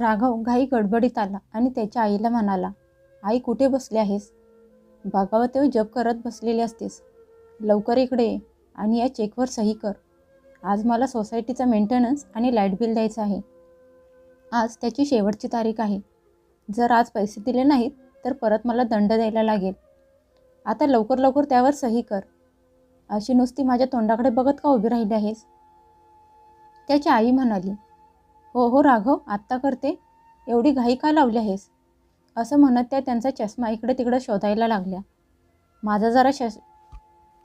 राघव घाई गडबडीत आला आणि त्याच्या आईला म्हणाला आई कुठे बसली आहेस? बागावर तेव्हा जप करत बसलेली असतेस. लवकर इकडे ये आणि या चेकवर सही कर. आज मला सोसायटीचा मेंटेनन्स आणि लाइट बिल द्यायचं आहे. आज त्याची शेवटची तारीख आहे. जर आज पैसे दिले नाहीत तर परत मला दंड द्यायला लागेल. आता लवकर लवकर त्यावर सही कर. अशी नुसती माझ्या तोंडाकडे बघत का उभी राहिली आहेस? त्याची आई म्हणाली हो हो राघव आत्ता करते. एवढी घाई का लावली आहेस? असं म्हणत त्या त्यांचा चष्मा इकडे तिकडे शोधायला लागल्या. माझा जरा शश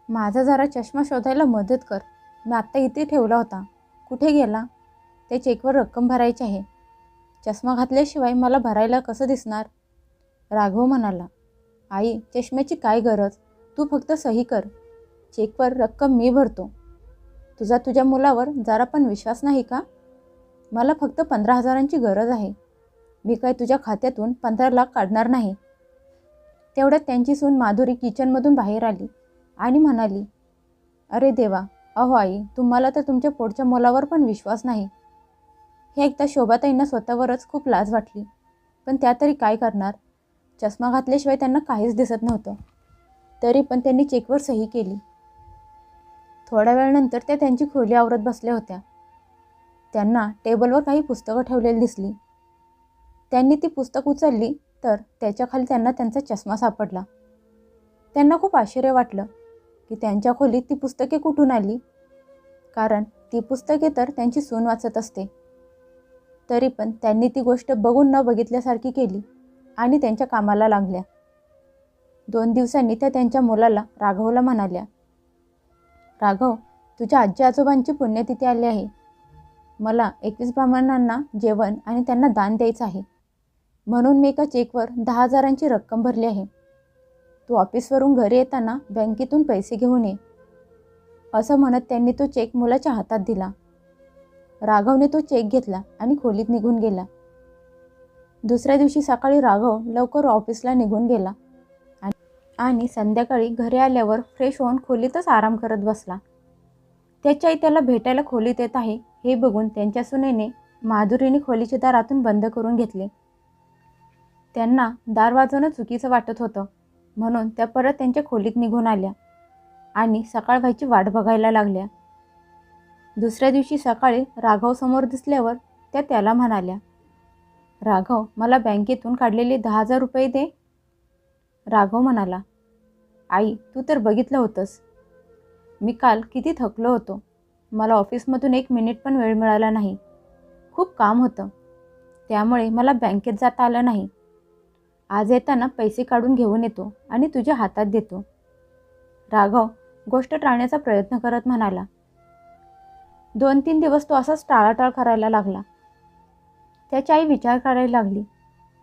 माझा जरा चष्मा शोधायला मदत कर. मी आत्ता इथे ठेवला होता. कुठे गेला? ते चेकवर रक्कम भरायची आहे. चष्मा घातल्याशिवाय मला भरायला कसं दिसणार? राघव म्हणाला आई चष्म्याची काय गरज? तू फक्त सही कर. चेकवर रक्कम मी भरतो. तुझा तुझ्या मुलावर जरा पण विश्वास नाही का? मला फक्त पंधरा हजारांची गरज आहे. मी काय तुझ्या खात्यातून पंधरा लाख काढणार नाही. तेवढ्यात त्यांची सून माधुरी किचनमधून बाहेर आली आणि म्हणाली अरे देवा अहो आई तुम्हाला तर तुमच्या पोटच्या मुलावर पण विश्वास नाही. हे एकदा शोभाताईंना स्वतःवरच खूप लाज वाटली. पण त्या तरी काय करणार? चष्मा घातल्याशिवाय त्यांना काहीच दिसत नव्हतं. तरी पण त्यांनी चेकवर सही केली. थोड्या वेळानंतर त्या त्यांची खोली आवरत बसल्या होत्या. त्यांना टेबलवर काही पुस्तकं ठेवलेली दिसली. त्यांनी ती पुस्तक उचलली तर त्याच्याखाली त्यांना त्यांचा चष्मा सापडला. त्यांना खूप आश्चर्य वाटलं की त्यांच्या खोलीत ती पुस्तके कुठून आली? कारण ती पुस्तके तर त्यांची सून वाचत असते. तरी पण त्यांनी ती गोष्ट बघून न बघितल्यासारखी केली आणि त्यांच्या कामाला लागल्या. दोन दिवसांनी त्या त्यांच्या मुलाला राघवला म्हणाल्या राघव तुझ्या आजी आजोबांची पुण्यतिथी आली आहे. मला एकवीस ब्राह्मणांना जेवण आणि त्यांना दान द्यायचं आहे. म्हणून मी एका चेकवर दहा हजारांची रक्कम भरली आहे. तू ऑफिसवरून घरी येताना बँकेतून पैसे घेऊन ये. असं म्हणत त्यांनी तो चेक मुलाच्या हातात दिला. राघवने तो चेक घेतला आणि खोलीत निघून गेला. दुसऱ्या दिवशी सकाळी राघव लवकर ऑफिसला निघून गेला. आणि संध्याकाळी घरी आल्यावर फ्रेश होऊन खोलीतच आराम करत बसला. त्याची आई त्याला भेटायला खोलीत येत आहे. हे बघून त्यांच्या सुनेने माधुरीने खोलीचे दार आतून बंद करून घेतले. त्यांना दार वाजवणं चुकीचं वाटत होतं. म्हणून त्या परत त्यांच्या खोलीत निघून आल्या आणि सकाळ व्हायची वाट बघायला लागल्या. दुसऱ्या दिवशी सकाळी राघव समोर दिसल्यावर त्या त्याला म्हणाल्या राघव मला बँकेतून काढलेले दहा हजार रुपये दे. राघव म्हणाला आई तू तर बघितलं होतंस. मी काल किती थकलो होतो. मला ऑफिसमधून एक मिनिट पण वेळ मिळाला नाही. खूप काम होतं. त्यामुळे मला बँकेत जाता आलं नाही. आज येताना पैसे काढून घेऊन येतो आणि तुझ्या हातात देतो. राघव गोष्ट टाळण्याचा प्रयत्न करत म्हणाला. दोन तीन दिवस तो असाच टाळाटाळ करायला लागला. त्याची आई विचार करायला लागली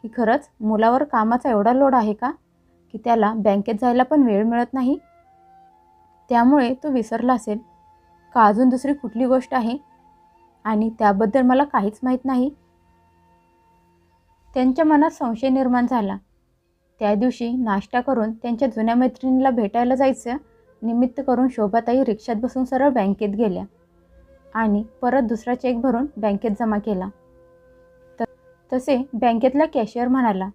की खरंच मुलावर कामाचा एवढा लोड आहे का? की त्याला बँकेत जायला पण वेळ मिळत नाही? त्यामुळे तो विसरला असेल. का अजून दुसरी कुठली गोष्ट आहे? आणि त्याबद्दल मला काहीच माहीत नाही. त्यांच्या मनात संशय निर्माण झाला. त्या दिवशी नाश्ता करून त्यांच्या जुन्या मैत्रिणीला भेटायला जायचं निमित्त करून शोभाताई रिक्षात बसून सरळ बँकेत गेल्या आणि परत दुसरा चेक भरून बँकेत जमा केला. त तसे बँकेतला कॅशियर म्हणाला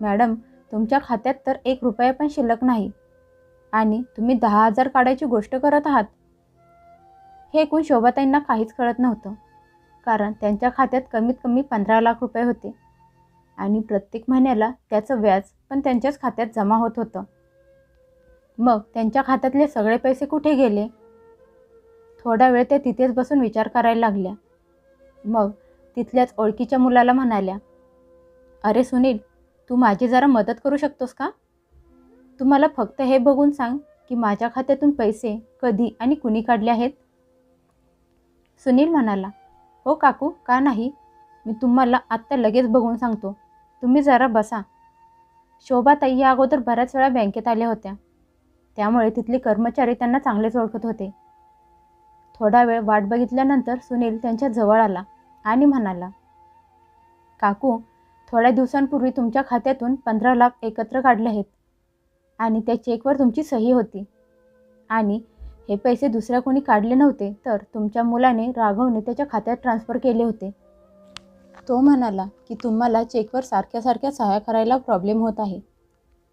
मॅडम तुमच्या खात्यात तर एक रुपया पण शिल्लक नाही. आणि तुम्ही दहा हजार काढायची गोष्ट करत आहात. हे ऐकून शोभाताईंना काहीच कळत नव्हतं. कारण त्यांच्या खात्यात कमीत कमी पंधरा लाख रुपये होते. आणि प्रत्येक महिन्याला त्याचं व्याज पण त्यांच्याच खात्यात जमा होत होतं. मग त्यांच्या खात्यातले सगळे पैसे कुठे गेले? थोडा वेळ त्या तिथेच बसून विचार करायला लागल्या. मग तिथल्याच ओळखीच्या मुलाला म्हणाल्या अरे सुनील तू माझी जरा मदत करू शकतोस का? तुम्हाला फक्त हे बघून सांग की माझ्या खात्यातून पैसे कधी आणि कुणी काढले आहेत? सुनील म्हणाला हो काकू का नाही? मी तुम्हाला आत्ता लगेच बघून सांगतो. तुम्ही जरा बसा. शोभाताई या अगोदर बऱ्याच वेळा बँकेत आल्या होत्या. त्यामुळे तिथले कर्मचारी त्यांना चांगलेच ओळखत होते. थोडा वेळ वाट बघितल्यानंतर सुनील त्यांच्या जवळ आला आणि म्हणाला काकू थोड्या दिवसांपूर्वी तुमच्या खात्यातून पंधरा लाख एकत्र काढले आहेत. आणि त्या चेकवर तुमची सही होती. आणि हे पैसे दुसऱ्या कोणी काढले नव्हते तर तुमच्या मुलाने राघवने त्याच्या खात्यात ट्रान्सफर केले होते. तो म्हणाला की तुम्हाला चेकवर सारख्या सारख्या सहाय्या करायला प्रॉब्लेम होत आहे.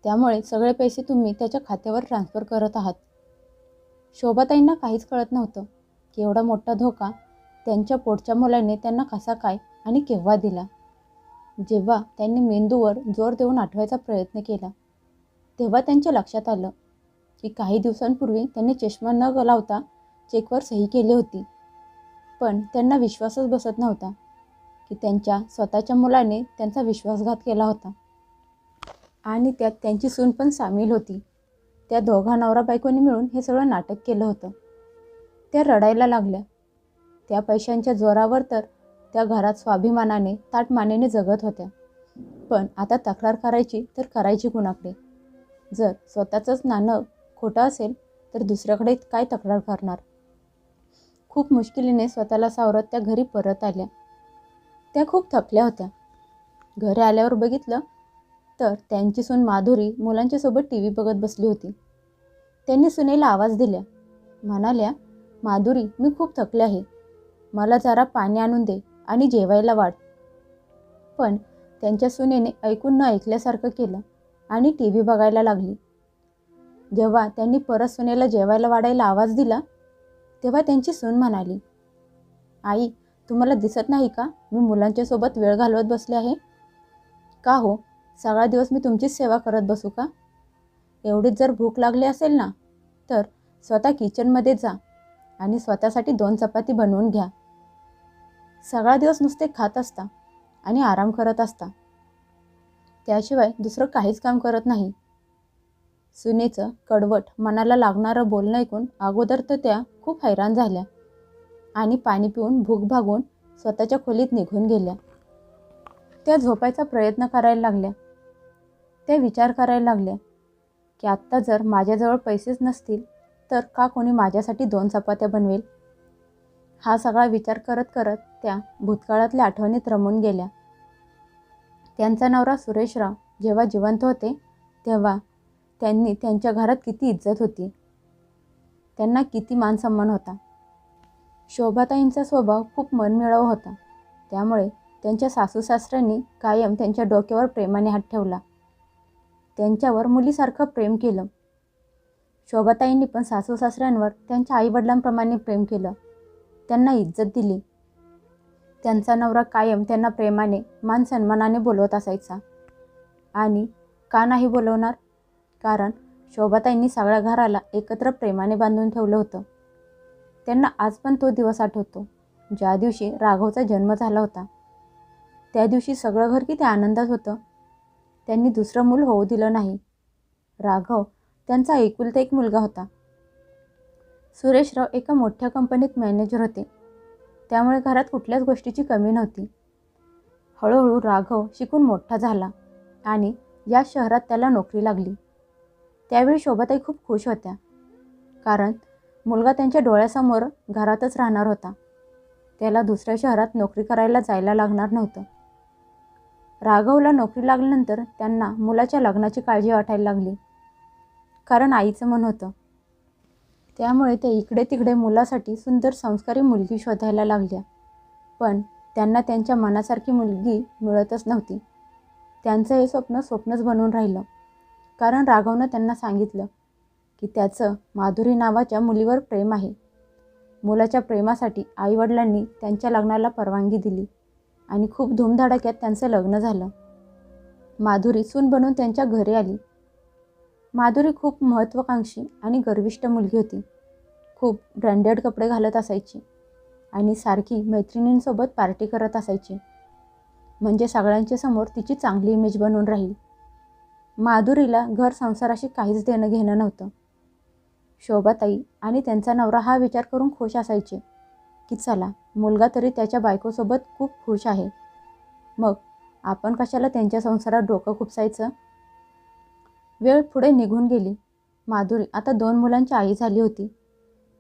त्यामुळे सगळे पैसे तुम्ही त्याच्या खात्यावर ट्रान्स्फर करत आहात. शोभाताईंना काहीच कळत नव्हतं की एवढा मोठा धोका त्यांच्या पोटच्या मुलाने त्यांना कसा काय आणि केव्हा दिला. जेव्हा त्यांनी मेंदूवर जोर देऊन आठवायचा प्रयत्न केला तेव्हा त्यांच्या लक्षात आलं की काही दिवसांपूर्वी त्यांनी चष्मा न लावता चेकवर सही केली होती. पण त्यांना विश्वासच बसत नव्हता की त्यांच्या स्वतःच्या मुलाने त्यांचा विश्वासघात केला होता. आणि त्यात त्यांची सून पण सामील होती. त्या दोघा नवरा बायकोनी मिळून हे सगळं नाटक केलं होतं. त्या रडायला लागल्या. त्या पैशांच्या जोरावर तर त्या घरात स्वाभिमानाने ताटमानेने जगत होत्या. पण आता तक्रार करायची तर करायची कुणाकडे? जर स्वतःचंच नाणं खोटं असेल तर दुसऱ्याकडे काय तक्रार करणार? खूप मुश्किलीने स्वतःला सावरत त्या घरी परत आल्या. त्या खूप थकल्या होत्या. घरी आल्यावर बघितलं तर त्यांची सून माधुरी मुलांच्यासोबत टी व्ही बघत बसली होती. त्यांनी सुनेला आवाज दिल्या म्हणाल्या माधुरी मी खूप थकले आहे. मला जरा पाणी आणून दे आणि जेवायला वाढ. पण त्यांच्या सुनेने ऐकून न ऐकल्यासारखं केलं. आणि टी व्ही बघायला लागली. जेव्हा त्यांनी परत सुनेला जेवायला वाढायला आवाज दिला तेव्हा त्यांची सून म्हणाली आई तुम्हाला दिसत नाही का? मी मुलांच्यासोबत वेळ घालवत बसले आहे. का हो? सगळा दिवस मी तुमचीच सेवा करत बसू का? एवढीच जर भूक लागली असेल ना तर स्वतः किचनमध्ये जा आणि स्वतःसाठी दोन चपाती बनवून घ्या. सगळा दिवस नुसते खात असता आणि आराम करत असता. त्याशिवाय दुसरं काहीच काम करत नाही. सुनेचं कडवट मनाला लागणारं बोलणं ऐकून अगोदर तर त्या खूप हैराण झाल्या आणि पाणी पिऊन भूक भागून स्वतःच्या खोलीत निघून गेल्या. त्या झोपायचा प्रयत्न करायला लागल्या. त्या विचार करायला लागल्या की आत्ता जर माझ्याजवळ पैसेच नसतील तर का कोणी माझ्यासाठी दोन चपात्या बनवेल? हा सगळा विचार करत करत त्या भूतकाळातल्या आठवणीत रमून गेल्या. त्यांचा नवरा सुरेशराव जेव्हा जिवंत होते तेव्हा त्यांनी त्यांच्या घरात किती इज्जत होती. त्यांना किती मानसन्मान होता. शोभाताईंचा स्वभाव खूप मनमिळाऊ होता. त्यामुळे त्यांच्या सासू सासऱ्यांनी कायम त्यांच्या डोक्यावर प्रेमाने हात ठेवला. त्यांच्यावर मुलीसारखं प्रेम केलं. शोभाताईंनी पण सासू सासऱ्यांवर त्यांच्या आईवडिलांप्रमाणे प्रेम केलं. त्यांना इज्जत दिली. त्यांचा नवरा कायम त्यांना प्रेमाने मान सन्मानाने बोलवत असायचा. आणि का नाही बोलवणार? कारण शोभाताईंनी सगळ्या घराला एकत्र प्रेमाने बांधून ठेवलं होतं. त्यांना आज पण तो दिवस आठवतो ज्या दिवशी राघवचा जन्म झाला होता. त्या दिवशी सगळं घर किती आनंदात होतं. त्यांनी दुसरं मूल होऊ दिलं नाही. राघव त्यांचा एकुलता एक मुलगा होता. सुरेशराव एका मोठ्या कंपनीत मॅनेजर होते. त्यामुळे घरात कुठल्याच गोष्टीची कमी नव्हती. हळूहळू राघव शिकून मोठा झाला आणि या शहरात त्याला नोकरी लागली. त्यावेळी शोभाताई खूप खुश होत्या. कारण मुलगा त्यांच्या डोळ्यासमोर घरातच राहणार होता. त्याला दुसऱ्या शहरात नोकरी करायला जायला लागणार नव्हतं. राघवला नोकरी लागल्यानंतर त्यांना मुलाच्या लग्नाची काळजी वाटायला लागली. कारण आईचं मन होतं. त्यामुळे ते इकडे तिकडे मुलासाठी सुंदर संस्कारी मुलगी शोधायला लागल्या. पण त्यांना त्यांच्या मनासारखी मुलगी मिळतच नव्हती. त्यांचं हे स्वप्न स्वप्नच बनून राहिलं. कारण राघवनं त्यांना सांगितलं की त्याचं माधुरी नावाच्या मुलीवर प्रेम आहे. मुलाच्या प्रेमासाठी आईवडिलांनी त्यांच्या लग्नाला परवानगी दिली आणि खूप धूमधडाक्यात त्यांचं लग्न झालं. माधुरी सून बनून त्यांच्या घरी आली. माधुरी खूप महत्त्वाकांक्षी आणि गर्विष्ट मुलगी होती. खूप ब्रँडेड कपडे घालत असायची आणि सारखी मैत्रिणींसोबत पार्टी करत असायची. म्हणजे सगळ्यांच्या समोर तिची चांगली इमेज बनवून राहील. माधुरीला घर संसाराशी काहीच देणं घेणं नव्हतं. शोभाताई आणि त्यांचा नवरा हा विचार करून खुश असायचे की चला मुलगा तरी त्याच्या बायकोसोबत खूप खुश आहे. मग आपण कशाला त्यांच्या संसारात डोकं खुपसायचं? वेळ पुढे निघून गेली. माधुरी आता दोन मुलांची आई झाली होती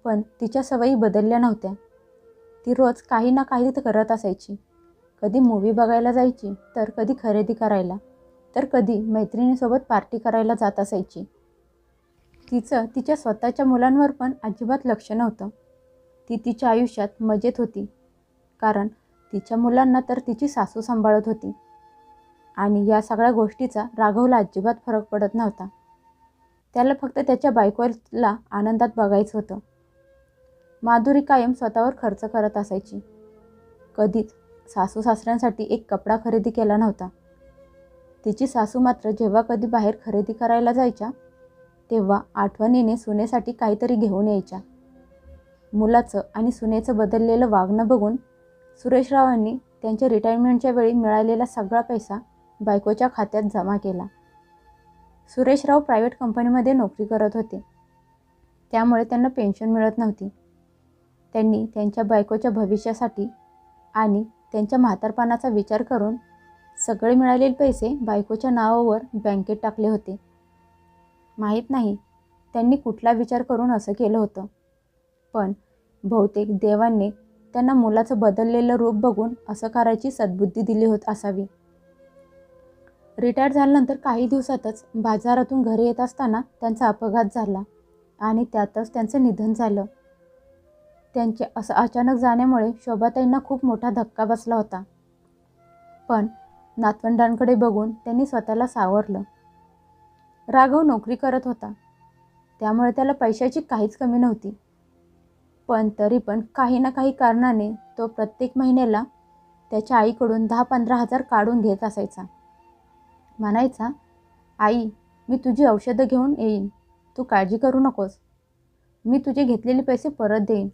पण तिच्या सवयी बदलल्या नव्हत्या. ती रोज काही ना काही करत असायची. कधी मूवी बघायला जायची तर कधी खरेदी करायला तर कधी मैत्रिणीसोबत पार्टी करायला जात असायची. तिचं तिच्या स्वतःच्या मुलांवर पण अजिबात लक्ष नव्हतं. ती तिच्या आयुष्यात मजेत होती कारण तिच्या मुलांना तर तिची सासू सांभाळत होती. आणि या सगळ्या गोष्टीचा राघवला अजिबात फरक पडत नव्हता. त्याला फक्त त्याच्या बायकोला आनंदात बघायचं होतं. माधुरी कायम स्वतःवर खर्च करत असायची. कधीच सासू सासऱ्यांसाठी एक कपडा खरेदी केला नव्हता. तिची सासू मात्र जेव्हा कधी बाहेर खरेदी करायला जायच्या तेव्हा आठवणीने सुनेसाठी काहीतरी घेऊन यायच्या. मुलाचं आणि सुनेचं बदललेलं वागणं बघून सुरेशरावांनी त्यांच्या रिटायरमेंटच्या वेळी मिळालेला सगळा पैसा बायकोच्या खात्यात जमा केला. सुरेशराव प्रायव्हेट कंपनीमध्ये नोकरी करत होते. त्यामुळे त्यांना पेन्शन मिळत नव्हती. त्यांनी त्यांच्या बायकोच्या भविष्यासाठी आणि त्यांच्या म्हातारपणाचा विचार करून सगळे मिळालेले पैसे बायकोच्या नावावर बँकेत टाकले होते. माहीत नाही त्यांनी कुठला विचार करून असं केलं होतं. पण बहुतेक देवांनी त्यांना मुलाचं बदललेलं रूप बघून असं करायची सद्बुद्धी दिली होत असावी. रिटायर झाल्यानंतर काही दिवसातच बाजारातून घरी येत असताना त्यांचा अपघात झाला आणि त्यातच त्यांचं निधन झालं. त्यांचे असं अचानक जाण्यामुळे शोभाताईंना खूप मोठा धक्का बसला होता. पण नातवंडांकडे बघून त्यांनी स्वतःला सावरलं. राघव नोकरी करत होता. त्यामुळे त्याला पैशाची काहीच कमी नव्हती. पण तरी पण काही ना काही कारणाने तो प्रत्येक महिन्याला त्याच्या आईकडून दहा पंधरा हजार काढून घेत असायचा. म्हणायचा आई मी तुझी औषधं घेऊन येईन. तू काळजी करू नकोस. मी तुझे घेतलेले पैसे परत देईन.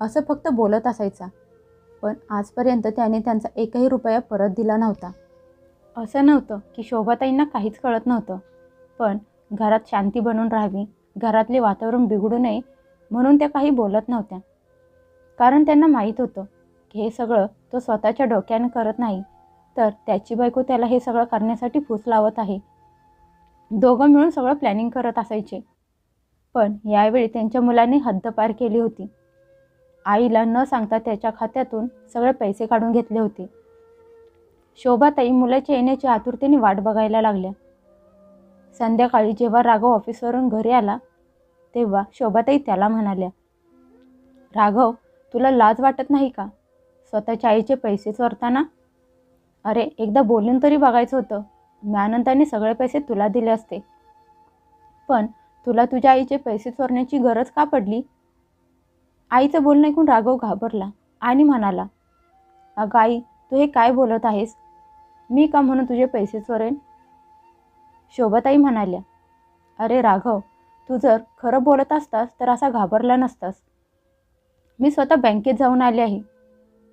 असं फक्त बोलत असायचा. पण आजपर्यंत त्याने त्यांचा एकही रुपया परत दिला नव्हता. असं नव्हतं की शोभाताईंना काहीच कळत नव्हतं. पण घरात शांती बनून राहावी घरातले वातावरण बिघडू नये म्हणून त्या काही बोलत नव्हत्या. कारण त्यांना माहीत होतं की हे सगळं तो स्वतःच्या डोक्याने करत नाही. तर त्याची बायको त्याला हे सगळं करण्यासाठी फूस लावत आहे. दोघं मिळून सगळं प्लॅनिंग करत असायचे. पण यावेळी त्यांच्या मुलाने हद्दपार केली होती. आईला न सांगता त्याच्या खात्यातून सगळे पैसे काढून घेतले होते. शोभाताई मुलाच्या येण्याची आतुरतेने वाट बघायला लागल्या. संध्याकाळी जेव्हा राघव ऑफिसवरून घरी आला तेव्हा शोभाताई त्याला म्हणाल्या राघव तुला लाज वाटत नाही का? स्वतःच्या आईचे पैसे चोरताना अरे एकदा बोलून तरी बघायचं होतं. मी आनंदाने सगळे पैसे तुला दिले असते. पण तुला तुझ्या आईचे पैसे चोरण्याची गरज का पडली? आईचं बोलणं ऐकून राघव घाबरला आणि म्हणाला अगं आई तू हे काय बोलत आहेस? मी का म्हणून तुझे पैसे चोरेन? शोभताई म्हणाल्या अरे राघव तू जर खरं बोलत असतास तर असा घाबरला नसतास. मी स्वतः बँकेत जाऊन आले आहे.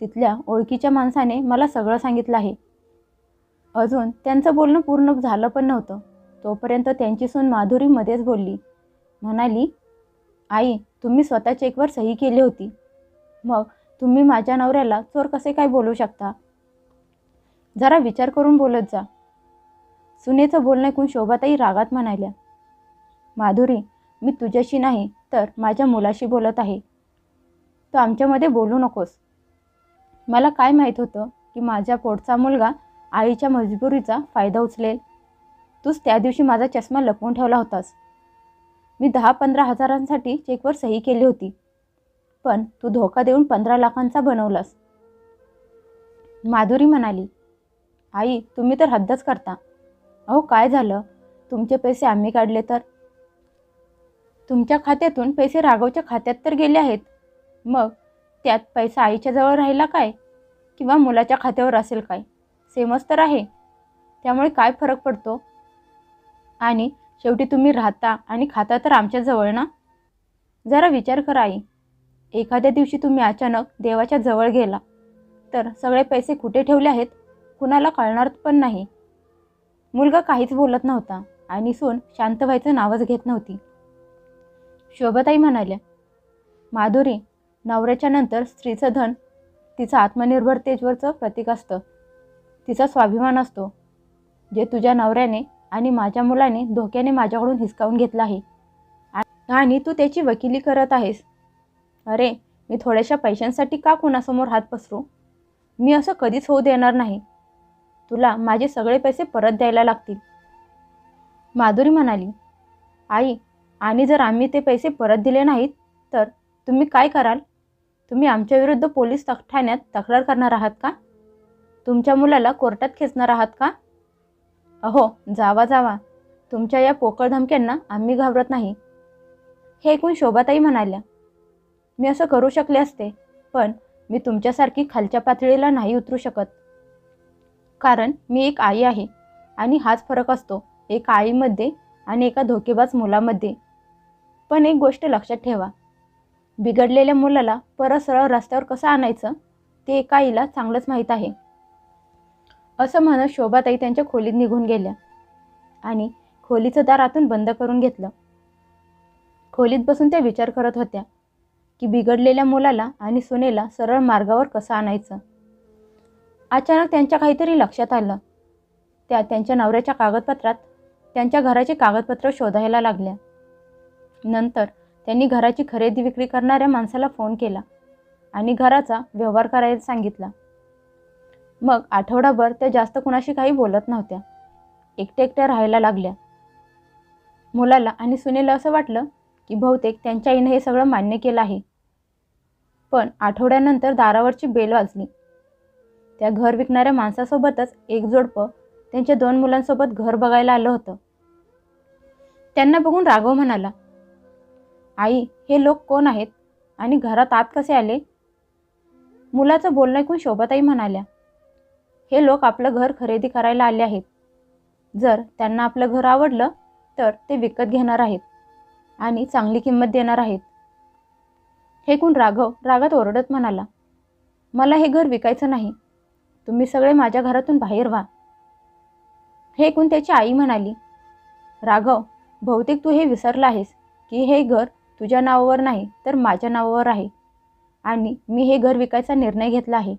तिथल्या ओळखीच्या माणसाने मला सगळं सांगितलं आहे. अजून त्यांचं बोलणं पूर्ण झालं पण नव्हतं. तोपर्यंत त्यांची सून माधुरी मध्येच बोलली. म्हणाली आई तुम्ही स्वतः चेकवर सही केली होती. मग तुम्ही माझ्या नवऱ्याला चोर कसे काय बोलू शकता? जरा विचार करून बोलत जा. सुनेचं बोलणं ऐकून शोभाताई रागात म्हणाल्या माधुरी मी तुझ्याशी नाही तर माझ्या मुलाशी बोलत आहे. तू आमच्यामध्ये बोलू नकोस. मला काय माहीत होतं की माझ्या पोटचा मुलगा आईच्या मजबुरीचा फायदा उचलेल? तूच त्या दिवशी माझा चष्मा लपवून ठेवला होतास. मी दहा पंधरा हजारांसाठी चेकवर सही केली होती. पण तू धोका देऊन पंधरा लाखांचा बनवलास. माधुरी म्हणाली आई तुम्ही तर हद्दच करता. अहो काय झालं? तुमचे पैसे आम्ही काढले तर? तुमच्या खात्यातून पैसे राघवच्या खात्यात तर गेले आहेत. मग त्यात पैसा आईच्या जवळ राहिला काय? किंवा मुलाच्या खात्यावर असेल काय? सेमच तर आहे. त्यामुळे काय फरक पडतो? आणि शेवटी तुम्ही राहता आणि खाता तर आमच्याजवळ ना? जरा विचार करा आई. एखाद्या दिवशी तुम्ही अचानक देवाच्या जवळ गेला तर सगळे पैसे कुठे ठेवले आहेत? कुणाला कळणार पण नाही. मुलगा काहीच बोलत नव्हता आणि सून शांत व्हायचं नावच घेत नव्हती. शोभताई म्हणाल्या माधुरी नवऱ्याच्या नंतर स्त्रीचं धन तिचं आत्मनिर्भरतेवरचं प्रतीक असतं. तिचा स्वाभिमान असतो. जे तुझ्या नवऱ्याने आणि माझ्या मुलाने धोक्याने माझ्याकडून हिसकावून घेतलं आहे. आणि तू त्याची वकिली करत आहेस. अरे मी थोड्याशा पैशांसाठी का कुणासमोर हात पसरू? मी असं कधीच होऊ देणार नाही. तुला माझे सगळे पैसे परत द्यायला लागतील. माधुरी म्हणाली आई आणि जर आम्ही ते पैसे परत दिले नाहीत तर तुम्ही काय कराल? तुम्ही आमच्याविरुद्ध पोलीस तक ठाण्यात तक्रार करणार आहात का? तुमच्या मुलाला कोर्टात खेचणार आहात का? अहो जावा जावा. तुमच्या या पोकळ धमक्यांना आम्ही घाबरत नाही. हे ऐकून शोभाताई म्हणाल्या मी असं करू शकले असते पण मी तुमच्यासारखी खालच्या पातळीला नाही उतरू शकत. कारण मी एक आई आहे आणि हाच फरक असतो एका आईमध्ये आणि एका धोकेबाज मुलामध्ये. पण एक गोष्ट लक्षात ठेवा बिघडलेल्या मुलाला परत सरळ रस्त्यावर कसं आणायचं ते एका आईला चांगलंच माहीत आहे. असं म्हणत शोभाताई त्यांच्या खोलीत निघून गेल्या आणि खोलीचं दार आतून बंद करून घेतलं. खोलीत बसून त्या विचार करत होत्या की बिघडलेल्या मुलाला आणि सुनेला सरळ मार्गावर कसं आणायचं. अचानक त्यांच्या काहीतरी लक्षात आलं. त्या त्यांच्या नवऱ्याच्या कागदपत्रात त्यांच्या घराचे कागदपत्र शोधायला लागल्या. नंतर त्यांनी घराची खरेदी विक्री करणाऱ्या माणसाला फोन केला आणि घराचा व्यवहार करायला सांगितला. मग आठवडाभर त्या जास्त कुणाशी काही बोलत नव्हत्या. एकट्या एकट्या राहायला लागल्या. मुलाला आणि सुनेला असं वाटलं की बहुतेक त्यांच्या आईनं हे सगळं मान्य केलं आहे. पण आठवड्यानंतर दारावरची बेल वाजली. त्या घर विकणाऱ्या माणसासोबतच एक जोडपं त्यांच्या दोन मुलांसोबत घर बघायला आलं होतं. त्यांना बघून राघव म्हणाला आई हे लोक कोण आहेत? आणि घरात आत कसे आले? मुलाचं बोलणं ऐकून शोभाताई म्हणाल्या हे लोक आपलं घर खरेदी करायला आले आहेत. जर त्यांना आपलं घर आवडलं तर ते विकत घेणार आहेत आणि चांगली किंमत देणार आहेत. हेकून राघव रागात ओरडत म्हणाला मला हे घर विकायचं नाही. तुम्ही सगळे माझ्या घरातून बाहेर व्हा. हे ऐकून त्याची आई म्हणाली राघव बहुतेक तू हे विसरलं आहेस की हे घर तुझ्या नावावर नाही तर माझ्या नावावर आहे. आणि मी हे घर विकायचा निर्णय घेतला आहे.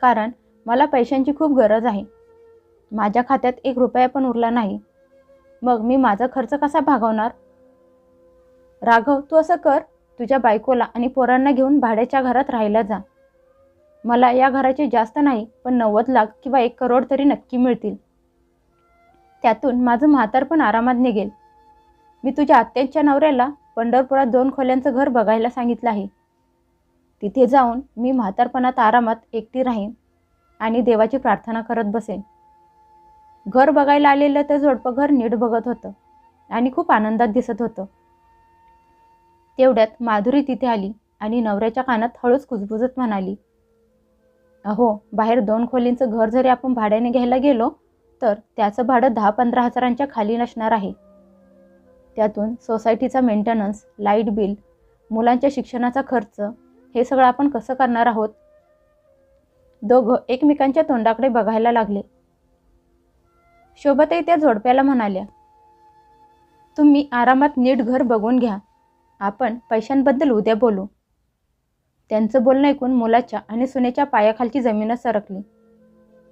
कारण मला पैशांची खूप गरज आहे. माझ्या खात्यात एक रुपया पण उरला नाही. मग मी माझा खर्च कसा भागवणार? राघव तू असं कर. तुझ्या बायकोला आणि पोरांना घेऊन भाड्याच्या घरात राहायला जा. मला या घराचे जास्त नाही पण नव्वद लाख किंवा एक करोड तरी नक्की मिळतील. त्यातून माझं म्हातार पण आरामात निघेल. मी तुझ्या आत्यांच्या नवऱ्याला पंढरपुरात दोन खोल्यांचं घर बघायला सांगितलं आहे. तिथे जाऊन मी म्हातारपणात आरामात एकटी राहीन आणि देवाची प्रार्थना करत बसेन. घर बघायला आलेलं ते जोडपं घर नीट बघत होतं आणि खूप आनंदात दिसत होतं. तेवढ्यात माधुरी तिथे आली आणि नवऱ्याच्या कानात हळूच कुजबुजत म्हणाली अहो बाहेर दोन खोलींचं घर जरी आपण भाड्याने घ्यायला गेलो तर त्याचं भाडं दहा पंधरा हजारांच्या खाली नसणार आहे. त्यातून सोसायटीचा मेंटेनन्स लाइट बिल मुलांच्या शिक्षणाचा खर्च हे सगळं आपण कसं करणार आहोत? दोघं एकमेकांच्या तोंडाकडे बघायला लागले. शोभताई त्या जोडप्याला म्हणाल्या तुम्ही आरामात नीट घर बघून घ्या. आपण पैशांबद्दल उद्या बोलू. त्यांचं बोलणं ऐकून मुलाच्या आणि सुनेच्या पायाखालची जमीनच सरकली.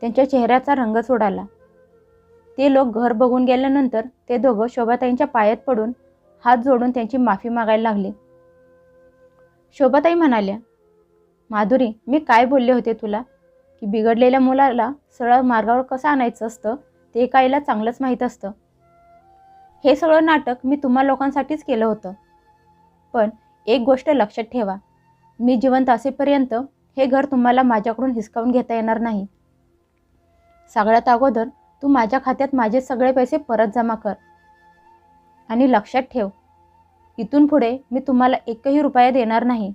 त्यांच्या चेहऱ्याचा रंगच उडाला ते लोक घर बघून गेल्यानंतर ते दोघं शोभाताईंच्या पायात पडून हात जोडून त्यांची माफी मागायला लागले. शोभाताई म्हणाल्या माधुरी मी काय बोलले होते तुला? की बिघडलेल्या मुलाला सरळ मार्गावर कसं आणायचं असतं? ते काहीला चांगलंच माहीत असतं. हे सगळं नाटक मी तुम्हा लोकांसाठीच केलं होतं. पण एक गोष्ट लक्षात ठेवा. मी जिवंत असेपर्यंत हे घर तुम्हाला माझ्याकडून हिसकावून घेता येणार नाही. सगळ्यात अगोदर तू माझ्या खात्यात माझे सगळे पैसे परत जमा कर. आणि लक्षात ठेव इथून पुढे मी तुम्हाला एकही रुपया देणार नाही.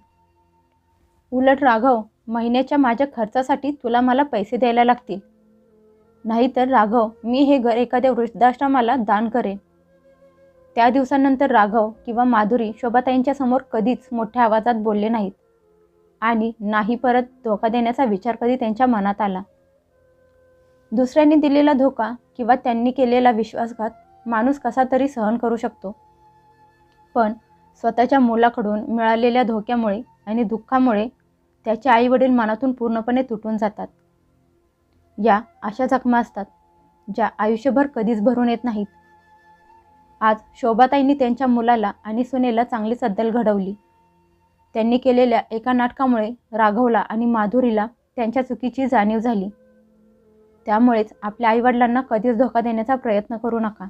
उलट राघव महिन्याच्या माझ्या खर्चासाठी तुला मला पैसे द्यायला लागतील. नाहीतर राघव मी हे घर एखाद्या वृद्धाश्रमाला दान करेन. त्या दिवसानंतर राघव किंवा माधुरी शोभाताईंच्या समोर कधीच मोठ्या आवाजात बोलले नाहीत. आणि नाही परत धोका देण्याचा विचार कधी त्यांच्या मनात आला. दुसऱ्यांनी दिलेला धोका किंवा त्यांनी केलेला विश्वासघात माणूस कसा तरी सहन करू शकतो. पण स्वतःच्या मुलाकडून मिळालेल्या धोक्यामुळे आणि दुःखामुळे त्याचे आईवडील मनातून पूर्णपणे तुटून जातात. या अशा जखमा असतात ज्या आयुष्यभर कधीच भरून येत नाहीत. आज शोभाताईंनी त्यांच्या मुलाला आणि सुनेला चांगली सद्दल घडवली. त्यांनी केलेल्या एका नाटकामुळे राघवला आणि माधुरीला त्यांच्या चुकीची जाणीव झाली. त्यामुळेच आपल्या आईवडिलांना कधीच धोका देण्याचा प्रयत्न करू नका.